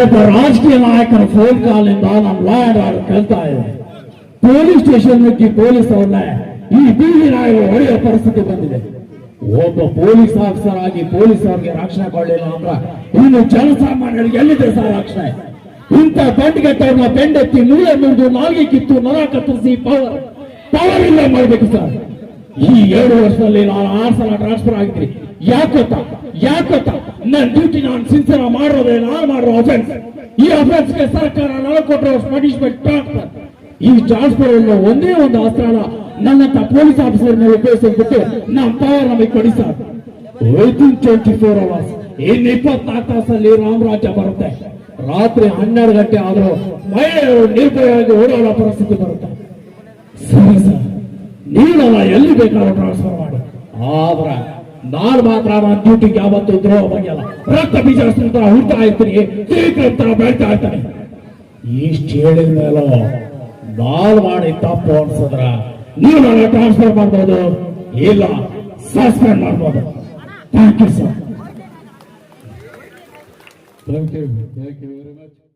ಒಬ್ಬ ರಾಜಕೀಯ ನಾಯಕರ ಫೋನ್ ಕಾಲಿಂದ ನಮ್ಮ ಲಾ ಅಂಡ್ ಆರ್ಡರ್ ಕೇಳ್ತಾ ಇದೆ. ಪೊಲೀಸ್ ಸ್ಟೇಷನ್ ನುಗ್ಗಿ ಪೊಲೀಸ್ ಅವ್ರನ್ನ, ಈ ಬೀದಿ ನಾಯಿಗಳು ಹೊಡೆಯೋ ಪರಿಸ್ಥಿತಿ ಬಂದಿದೆ. ಒಬ್ಬ ಪೊಲೀಸ್ ಆಫೀಸರ್ ಆಗಿ ಪೊಲೀಸ್ ಅವ್ರಿಗೆ ರಕ್ಷಣೆ ಕೊಡಲಿಲ್ಲ ಅಂದ್ರ ಇನ್ನು ಜನಸಾಮಾನ್ಯರಿಗೆ ಎಲ್ಲಿದೆ ಸರ್ ರಕ್ಷಣೆ? ಇಂಥ ಬಂಡ್ಗೆಟ್ಟವ್ರನ್ನ ಬೆಂಡೆತ್ತಿ ಮೂಲೆ ಮುಂದು ನಾಲ್ಗೆ ಕಿತ್ತು ನರ ಕತ್ತರಿಸಿ ಪವರ್ ಪವರ್ ಇಲ್ಲ ಮಾಡ್ಬೇಕು ಸರ್. ಈ ಎರಡು ವರ್ಷದಲ್ಲಿ ನಾನು ಆರು ಸಲ ಟ್ರಾನ್ಸ್ಫರ್ ಆಗಿದ್ರಿ ಯಾಕೊತ್ತ ಯಾಕೊತ್ತ ನನ್ನ ಡ್ಯೂಟಿ ನಾನು ಸಿನ್ಸಿಯರ್ ಮಾಡೋದೇ ನಾನು ಮಾಡೋ ಅಫೆನ್ಸ್ ಈ ಅಫೆನ್ಸ್ಗೆ ಸರ್ಕಾರ ನಾನು ಕೊಟ್ಟರೆ ಪನಿಷ್ಮೆಂಟ್ ಟ್ರಾನ್ಸ್ಫರ್ ಈ ಟ್ರಾನ್ಸ್ಫರ್ ಅನ್ನೋ ಒಂದೇ ಒಂದು ಅಸ್ತ್ರನ ನನ್ನಂತ ಪೊಲೀಸ್ ಆಫೀಸರ್ ಮೇಲೆ ಉಪಯೋಗಿಸ್ಬಿಟ್ಟು ನಮ್ಮ ಪವರ್ ನಮಗೆ ಕೊಡಿ sir. Within twenty four hours in ಇಪ್ಪತ್ನಾಲ್ಕು ತಾಸಲ್ಲಿ ರಾಮರಾಜ್ಯ ಬರುತ್ತೆ. ರಾತ್ರಿ ಹನ್ನೆರಡು ಗಂಟೆ ಆದರೂ ಮಹಿಳೆಯರು ನಿರ್ಭಯವಾಗಿ ಓಡಾಡೋ ಪರಿಸ್ಥಿತಿ ಬರುತ್ತೆ. ಸರಿ ಸರ್ ನೀವಲ್ಲ ಎಲ್ಲಿ ಬೇಕಾದ್ರೂ ಟ್ರಾನ್ಸ್ಫರ್ ಮಾಡಿ. ಆದ್ರ ನಾನು ಮಾತ್ರ ನನ್ನ ಡ್ಯೂಟಿಗೆ ಯಾವತ್ತೂ ದ್ರೋಹ ಬಗೆಯಲ್ಲ. ರಕ್ತ ಬೀಜ ಹುಡ್ತಾ ಇರ್ತೀನಿ ಶ್ರೀಕೃತ ತರ ಬೆಳ್ತಾ ಇರ್ತಾನೆ. ಇಷ್ಟು ಹೇಳಿದ ಮೇಲೆ ನಾನು ಮಾಡಿ ತಪ್ಪು ಅನ್ಸಿದ್ರ ನೀವು ನನ್ನ ಟ್ರಾನ್ಸ್ಫರ್ ಮಾಡ್ಬೋದು. ಇಲ್ಲ ಸಸ್ಪೆಂಡ್ ಮಾಡ್ಬೋದು. Thank you sir thank you thank you very much.